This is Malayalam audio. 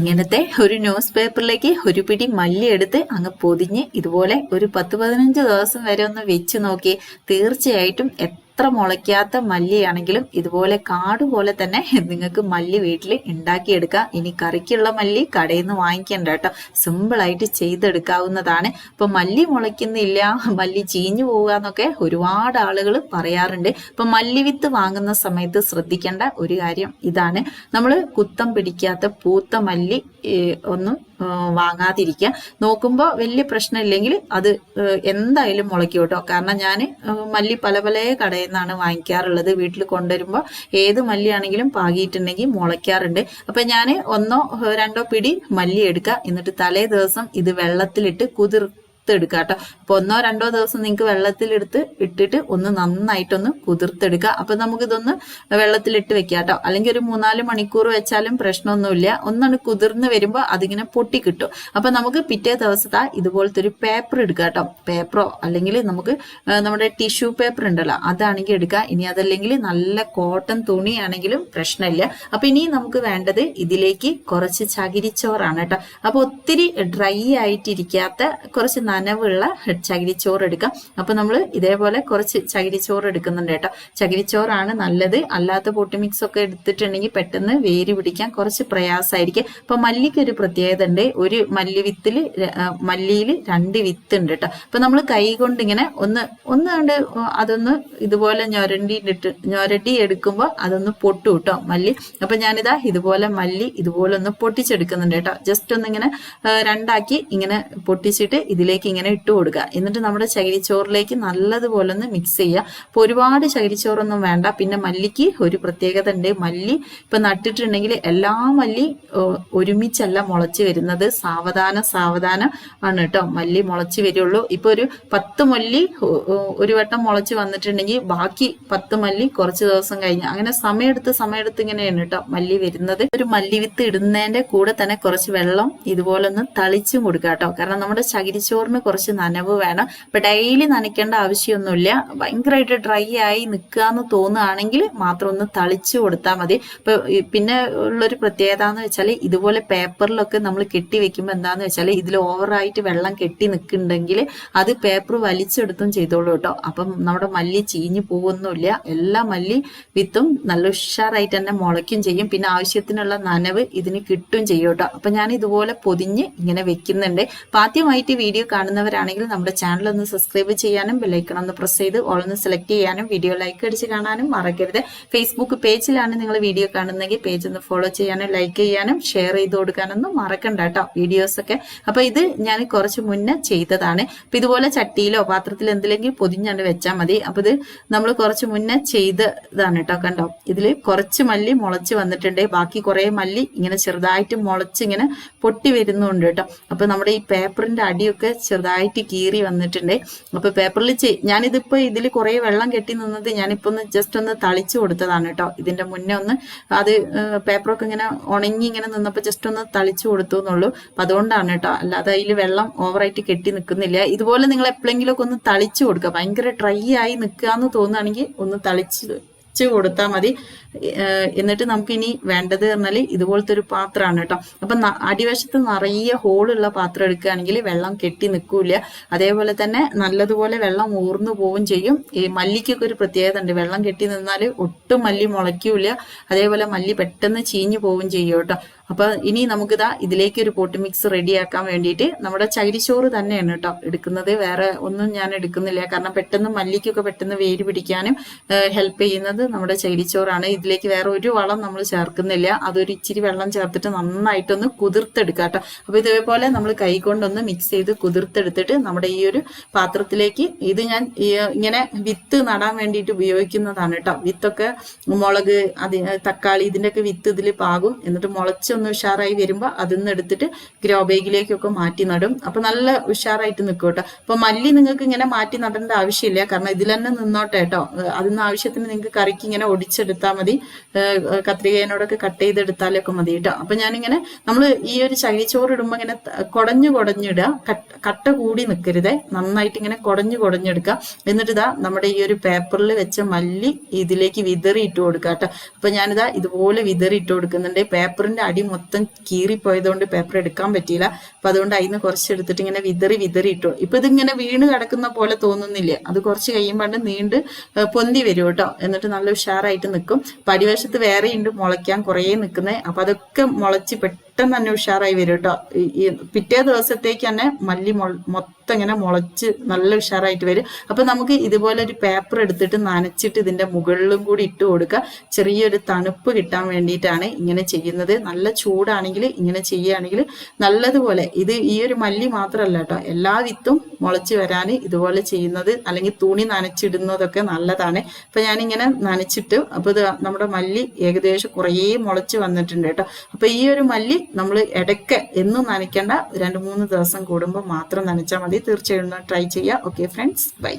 ഇങ്ങനത്തെ ഒരു ന്യൂസ് പേപ്പറിലേക്ക് ഒരു പിടി മല്ലി എടുത്ത് അങ്ങ് പൊതിഞ്ഞ് ഇതുപോലെ ഒരു പത്ത് പതിനഞ്ച് ദിവസം വരെ ഒന്ന് വെച്ച് നോക്കി തീർച്ചയായിട്ടും എത്ര മുളയ്ക്കാത്ത മല്ലിയാണെങ്കിലും ഇതുപോലെ കാട് പോലെ തന്നെ നിങ്ങൾക്ക് മല്ലി വീട്ടിൽ ഉണ്ടാക്കിയെടുക്കാം. ഇനി കറിക്കുള്ള മല്ലി കടയിൽ നിന്ന് വാങ്ങിക്കേണ്ട കേട്ടോ. സിമ്പിളായിട്ട് ചെയ്തെടുക്കാവുന്നതാണ്. ഇപ്പൊ മല്ലി മുളയ്ക്കുന്നില്ല മല്ലി ചീഞ്ഞു പോവുക എന്നൊക്കെ ഒരുപാട് ആളുകൾ പറയാറുണ്ട്. ഇപ്പൊ മല്ലി വിത്ത് വാങ്ങുന്ന സമയത്ത് ശ്രദ്ധിക്കേണ്ട ഒരു കാര്യം ഇതാണ്. നമ്മൾ കുത്തം പിടിക്കാത്ത പൂത്ത മല്ലി ഒന്നും വാങ്ങാതിരിക്കുക നോക്കുമ്പോൾ വലിയ പ്രശ്നമില്ലെങ്കിൽ അത് എന്തായാലും മുളയ്ക്കും കാരണം ഞാൻ മല്ലി പല പല കടയിൽ നിന്നാണ് വാങ്ങിക്കാറുള്ളത്. വീട്ടിൽ കൊണ്ടുവരുമ്പോൾ ഏത് മല്ലിയാണെങ്കിലും പാകിയിട്ടുണ്ടെങ്കിൽ മുളയ്ക്കാറുണ്ട്. അപ്പം ഞാൻ ഒന്നോ രണ്ടോ പിടി മല്ലി എടുക്കുക എന്നിട്ട് തലേ ദിവസം ഇത് വെള്ളത്തിലിട്ട് കുതിർ എടുക്കുക കേട്ടോ. അപ്പൊ ഒന്നോ രണ്ടോ ദിവസം നിങ്ങൾക്ക് വെള്ളത്തിലെടുത്ത് ഇട്ടിട്ട് ഒന്ന് നന്നായിട്ടൊന്ന് കുതിർത്തെടുക്കുക. അപ്പൊ നമുക്ക് ഇതൊന്ന് വെള്ളത്തിലിട്ട് വെക്കാം കേട്ടോ. അല്ലെങ്കിൽ ഒരു മൂന്നാൽ മണിക്കൂർ വെച്ചാലും പ്രശ്നമൊന്നുമില്ല. ഒന്നാണ് കുതിർന്ന് വരുമ്പോൾ അതിങ്ങനെ പൊട്ടി കിട്ടും. അപ്പൊ നമുക്ക് പിറ്റേ ദിവസത്തെ ഇതുപോലത്തെ ഒരു പേപ്പർ എടുക്കുക കേട്ടോ. പേപ്പറോ അല്ലെങ്കിൽ നമുക്ക് നമ്മുടെ ടിഷ്യൂ പേപ്പർ ഉണ്ടല്ലോ അതാണെങ്കിൽ എടുക്കുക. ഇനി അതല്ലെങ്കിൽ നല്ല കോട്ടൺ തുണി ആണെങ്കിലും പ്രശ്നമില്ല. അപ്പൊ ഇനി നമുക്ക് വേണ്ടത് ഇതിലേക്ക് കുറച്ച് ചകിരിച്ചോറാണ് കേട്ടോ. അപ്പൊ ഒത്തിരി ഡ്രൈ ആയിട്ടിരിക്കാത്ത കുറച്ച് നനവുള്ള ചകിരിച്ചോറ് എടുക്കാം അപ്പൊ നമ്മൾ ഇതേപോലെ കുറച്ച് ചകിരിച്ചോറ് എടുക്കുന്നുണ്ട് കേട്ടോ. ചകിരിച്ചോറാണ് നല്ലത്. അല്ലാത്ത പൊട്ടി മിക്സ് ഒക്കെ എടുത്തിട്ടുണ്ടെങ്കിൽ പെട്ടെന്ന് വേര് പിടിക്കാൻ കുറച്ച് പ്രയാസമായിരിക്കും. അപ്പൊ മല്ലിക്ക് ഒരു പ്രത്യേകത ഉണ്ട്. ഒരു മല്ലി വിത്തിൽ മല്ലിയിൽ രണ്ട് വിത്ത് ഉണ്ട് കേട്ടോ. അപ്പൊ നമ്മൾ കൈ കൊണ്ട് ഇങ്ങനെ ഒന്ന് ഒന്ന് കണ്ട് അതൊന്ന് ഇതുപോലെ ഞൊരണ്ടിയിട്ട് ഞൊരടി എടുക്കുമ്പോൾ അതൊന്ന് പൊട്ടു കേട്ടോ മല്ലി. അപ്പൊ ഞാനിതാ ഇതുപോലെ മല്ലി ഇതുപോലെ ഒന്ന് പൊട്ടിച്ചെടുക്കുന്നുണ്ട് കേട്ടോ. ജസ്റ്റ് ഒന്ന് ഇങ്ങനെ രണ്ടാക്കി ഇങ്ങനെ പൊട്ടിച്ചിട്ട് ഇതിലേക്ക് ഇങ്ങനെ ഇട്ട് കൊടുക്കുക. എന്നിട്ട് നമ്മുടെ ചകിരിച്ചോറിലേക്ക് നല്ലതുപോലെ ഒന്ന് മിക്സ് ചെയ്യുക. അപ്പോൾ ഒരുപാട് ചകിരിച്ചോറൊന്നും വേണ്ട. പിന്നെ മല്ലിക്ക് ഒരു പ്രത്യേകത ഉണ്ട്. മല്ലി ഇപ്പൊ നട്ടിട്ടുണ്ടെങ്കിൽ എല്ലാ മല്ലി ഒരുമിച്ചല്ല മുളച്ച് വരുന്നത്. സാവധാനം സാവധാനം ആണ് കേട്ടോ മല്ലി മുളച്ച് വരുള്ളൂ. ഇപ്പൊ ഒരു പത്ത് മല്ലി ഒരു വട്ടം മുളച്ച് വന്നിട്ടുണ്ടെങ്കിൽ ബാക്കി പത്ത് മല്ലി കുറച്ച് ദിവസം കഴിഞ്ഞ്. അങ്ങനെ സമയമെടുത്ത് സമയമെടുത്ത് ഇങ്ങനെയാണ് കേട്ടോ മല്ലി വരുന്നത്. ഒരു മല്ലി വിത്ത് ഇടുന്നതിന്റെ കൂടെ തന്നെ കുറച്ച് വെള്ളം ഇതുപോലെ ഒന്ന് തളിച്ചും കൊടുക്കുക കേട്ടോ കാരണം നമ്മുടെ ചകിരിച്ചോറിന് കുറച്ച് നനവ് വേണം. ഇപ്പൊ ഡെയിലി നനയ്ക്കേണ്ട ആവശ്യമൊന്നുമില്ല. ഭയങ്കരമായിട്ട് ഡ്രൈ ആയി നിൽക്കുക എന്ന് തോന്നുകയാണെങ്കിൽ മാത്രം ഒന്ന് തളിച്ചു കൊടുത്താൽ മതി. ഇപ്പൊ പിന്നെ ഉള്ളൊരു പ്രത്യേകത എന്ന് വെച്ചാൽ ഇതുപോലെ പേപ്പറിലൊക്കെ നമ്മൾ കെട്ടി വെക്കുമ്പോൾ എന്താന്ന് വെച്ചാൽ ഇതിൽ ഓവറായിട്ട് വെള്ളം കെട്ടി നിൽക്കുന്നുണ്ടെങ്കിൽ അത് പേപ്പർ വലിച്ചെടുത്തും ചെയ്തോളൂ കേട്ടോ. അപ്പം നമ്മുടെ മല്ലി ചീഞ്ഞു പോകുന്നില്ല എല്ലാ മല്ലി വിത്തും നല്ല ഉഷാറായിട്ട് തന്നെ മുളയ്ക്കും ചെയ്യും. പിന്നെ ആവശ്യത്തിനുള്ള നനവ് ഇതിന് കിട്ടും ചെയ്യും കേട്ടോ. അപ്പൊ ഞാൻ ഇതുപോലെ പൊതിഞ്ഞ് ഇങ്ങനെ വെക്കുന്നുണ്ട്. അപ്പൊ ആദ്യമായിട്ട് വീഡിയോ കാണുന്നവരാണെങ്കിൽ നമ്മുടെ ചാനൽ ഒന്ന് സബ്സ്ക്രൈബ് ചെയ്യാനും ബെല്ലൈക്കൺ ഒന്ന് പ്രസ് ചെയ്ത് ഓൾ ഒന്ന് സെലക്ട് ചെയ്യാനും വീഡിയോ ലൈക്ക് അടിച്ച് കാണാനും മറക്കരുത്. ഫേസ്ബുക്ക് പേജിലാണ് നിങ്ങൾ വീഡിയോ കാണുന്നെങ്കിൽ പേജ് ഒന്ന് ഫോളോ ചെയ്യാനും ലൈക്ക് ചെയ്യാനും ഷെയർ ചെയ്ത് കൊടുക്കാനൊന്നും മറക്കണ്ട കേട്ടോ വീഡിയോസൊക്കെ അപ്പൊ ഇത് ഞാൻ കുറച്ച് മുന്നേ ചെയ്തതാണ്. അപ്പൊ ഇതുപോലെ ചട്ടിയിലോ പാത്രത്തിലോ എന്തെങ്കിലും പൊതിഞ്ഞാണ്ട് വെച്ചാൽ മതി. അപ്പൊ ഇത് നമ്മൾ കുറച്ച് മുന്നേ ചെയ്തതാണ് കേട്ടോ കണ്ടോ? ഇതിൽ കുറച്ച് മല്ലി മുളച്ച് വന്നിട്ടുണ്ട്. ബാക്കി കുറെ മല്ലി ഇങ്ങനെ ചെറുതായിട്ട് മുളച്ച് ഇങ്ങനെ പൊട്ടി വരുന്നുണ്ട് കേട്ടോ അപ്പൊ നമ്മുടെ ഈ പേപ്പറിന്റെ അടിയൊക്കെ ചെറുതായിട്ട് കീറി വന്നിട്ടുണ്ട്. അപ്പൊ പേപ്പറിൽ ഞാനിതിപ്പോ ഇതിൽ കുറേ വെള്ളം കെട്ടി നിന്നത് ഞാനിപ്പോ ഒന്ന് ജസ്റ്റ് ഒന്ന് തളിച്ചു കൊടുത്തതാണ് കേട്ടോ. ഇതിന്റെ മുന്നേ ഒന്ന് അത് പേപ്പറൊക്കെ ഇങ്ങനെ ഉണങ്ങി ഇങ്ങനെ നിന്നപ്പോൾ ജസ്റ്റ് ഒന്ന് തളിച്ചു കൊടുത്തു എന്നുള്ളൂ. അപ്പൊ അതുകൊണ്ടാണ് കേട്ടോ. അല്ലാതെ അതിൽ വെള്ളം ഓവറായിട്ട് കെട്ടി നിൽക്കുന്നില്ല ഇതുപോലെ നിങ്ങൾ എപ്പോഴെങ്കിലും ഒക്കെ ഒന്ന് തളിച്ചു കൊടുക്കുക ഭയങ്കര ഡ്രൈ ആയി നിൽക്കുക എന്ന് തോന്നുകയാണെങ്കിൽ ഒന്ന് തളിച്ച് വെച്ച് കൊടുത്താൽ മതി. എന്നിട്ട് നമുക്ക് ഇനി വേണ്ടത് പറഞ്ഞാൽ ഇതുപോലത്തെ ഒരു പാത്രമാണ് കേട്ടോ. അപ്പൊ അടിവശത്ത് നിറയെ ഹോളുള്ള പാത്രം എടുക്കുകയാണെങ്കിൽ വെള്ളം കെട്ടി നിൽക്കൂല അതേപോലെ തന്നെ നല്ലതുപോലെ വെള്ളം ഊർന്നു പോവും ചെയ്യും. ഈ മല്ലിക്കൊക്കെ ഒരു പ്രത്യേകത ഉണ്ട് വെള്ളം കെട്ടി നിന്നാൽ ഒട്ടും മല്ലി മുളയ്ക്കൂല അതേപോലെ മല്ലി പെട്ടെന്ന് ചീഞ്ഞു പോവും ചെയ്യും കേട്ടോ. അപ്പൊ ഇനി നമുക്കിതാ ഇതിലേക്ക് ഒരു പോട്ട് മിക്സ് റെഡിയാക്കാൻ വേണ്ടിയിട്ട് നമ്മുടെ ചകിരിച്ചോറ് തന്നെയാണ് കേട്ടോ എടുക്കുന്നത്. വേറെ ഒന്നും ഞാൻ എടുക്കുന്നില്ല. കാരണം പെട്ടെന്ന് മല്ലിക്കൊക്കെ പെട്ടെന്ന് വേര് പിടിക്കാനും ഹെൽപ്പ് ചെയ്യുന്നത് നമ്മുടെ ചകിരിച്ചോറാണ്. ഇതിലേക്ക് വേറെ ഒരു വളം നമ്മൾ ചേർക്കുന്നില്ല. അതൊരു ഇച്ചിരി വെള്ളം ചേർത്തിട്ട് നന്നായിട്ടൊന്ന് കുതിർത്തെടുക്കുക കേട്ടോ അപ്പൊ ഇതേപോലെ നമ്മൾ കൈ കൊണ്ടൊന്ന് മിക്സ് ചെയ്ത് കുതിർത്തെടുത്തിട്ട് നമ്മുടെ ഈ ഒരു പാത്രത്തിലേക്ക് ഇത് ഞാൻ ഇങ്ങനെ വിത്ത് നടാൻ വേണ്ടിയിട്ട് ഉപയോഗിക്കുന്നതാണ് കേട്ടോ വിത്തൊക്കെ മുളക് അത് തക്കാളി ഇതിന്റെയൊക്കെ വിത്ത് ഇതിൽ പാകും. എന്നിട്ട് മുളച്ചൊന്ന് ഉഷാറായി വരുമ്പോൾ അതിൽ നിന്ന് എടുത്തിട്ട് ഗ്രോ ബാഗിലേക്കൊക്കെ മാറ്റി നടും. അപ്പൊ നല്ല ഉഷാറായിട്ട് നിൽക്കും കേട്ടോ. അപ്പൊ മല്ലി നിങ്ങൾക്ക് ഇങ്ങനെ മാറ്റി നടേണ്ട ആവശ്യമില്ല. കാരണം ഇതിൽ തന്നെ നിന്നോട്ടെ കേട്ടോ. അതിന് ആവശ്യത്തിന് നിങ്ങൾക്ക് കറിക്ക് ഇങ്ങനെ ഒടിച്ചെടുത്താൽ മതി. കത്രികേനോടൊക്കെ കട്ട് ചെയ്തെടുത്താലൊക്കെ മതി കേട്ടോ. അപ്പൊ ഞാനിങ്ങനെ നമ്മൾ ഈ ഒരു ചകിരിച്ചോറ് ഇടുമ്പോൾ ഇങ്ങനെ കുടഞ്ഞു കുടഞ്ഞിടുക. കട്ട- കൂടി നിൽക്കരുതേ നന്നായിട്ട് ഇങ്ങനെ കുടഞ്ഞു കുടഞ്ഞെടുക്കുക. എന്നിട്ട് നമ്മുടെ ഈ ഒരു പേപ്പറിൽ വെച്ച മല്ലി ഇതിലേക്ക് വിതറി ഇട്ട് കൊടുക്കുക കേട്ടോ. അപ്പൊ ഞാനിതാ ഇതുപോലെ വിതറി ഇട്ട് കൊടുക്കുന്നുണ്ട്. പേപ്പറിന്റെ അടി അടി മൊത്തം കീറിപ്പോയതുകൊണ്ട് പേപ്പർ എടുക്കാൻ പറ്റിയില്ല. അപ്പൊ അതുകൊണ്ട് അതിന് കുറച്ച് എടുത്തിട്ട് ഇങ്ങനെ വിതറി വിതറി ഇട്ടു. ഇപ്പൊ ഇതിങ്ങനെ വീണ് കിടക്കുന്ന പോലെ തോന്നുന്നില്ലേ. അത് കുറച്ച് കഴിയുമ്പോൾ നീണ്ട് പൊന്തി വരും കേട്ടോ. എന്നിട്ട് നല്ല ഉഷാറായിട്ട് നിൽക്കും പടിവശത്ത് വേറെയുണ്ട് മുളയ്ക്കാൻ കുറേ നിൽക്കുന്നത് അപ്പൊ അതൊക്കെ മുളച്ച് പെട്ടെന്ന് തന്നെ ഉഷാറായി വരും കേട്ടോ. ഈ- പിറ്റേ ദിവസത്തേക്ക് തന്നെ മല്ലി മൊത്തം ഇങ്ങനെ മുളച്ച് നല്ല ഉഷാറായിട്ട് വരും. അപ്പൊ നമുക്ക് ഇതുപോലെ ഒരു പേപ്പർ എടുത്തിട്ട് നനച്ചിട്ട് ഇതിന്റെ മുകളിലും കൂടി ഇട്ട് കൊടുക്കുക. ചെറിയൊരു തണുപ്പ് കിട്ടാൻ വേണ്ടിയിട്ടാണ് ഇങ്ങനെ ചെയ്യുന്നത്. നല്ല ചൂടാണെങ്കിൽ ഇങ്ങനെ ചെയ്യുകയാണെങ്കിൽ നല്ലതുപോലെ. ഇത് ഈ ഒരു മല്ലി മാത്രമല്ല കേട്ടോ. എല്ലാ വിത്തും മുളച്ച് വരാൻ ഇതുപോലെ ചെയ്യുന്നത് അല്ലെങ്കിൽ തുണി നനച്ചിടുന്നതൊക്കെ നല്ലതാണ്. അപ്പൊ ഞാനിങ്ങനെ നനച്ചിട്ട് അപ്പൊ നമ്മുടെ മല്ലി ഏകദേശം കുറേ മുളച്ച് വന്നിട്ടുണ്ട് കേട്ടോ. അപ്പൊ ഈ ഒരു മല്ലി നമ്മൾ ഇടയ്ക്ക് എന്നും നനയ്ക്കേണ്ട രണ്ട് മൂന്ന് ദിവസം കൂടുമ്പോൾ മാത്രം നനച്ചാൽ മതി. തീർച്ചയായും ട്രൈ ചെയ്യുക ഓക്കെ ഫ്രണ്ട്സ് ബൈ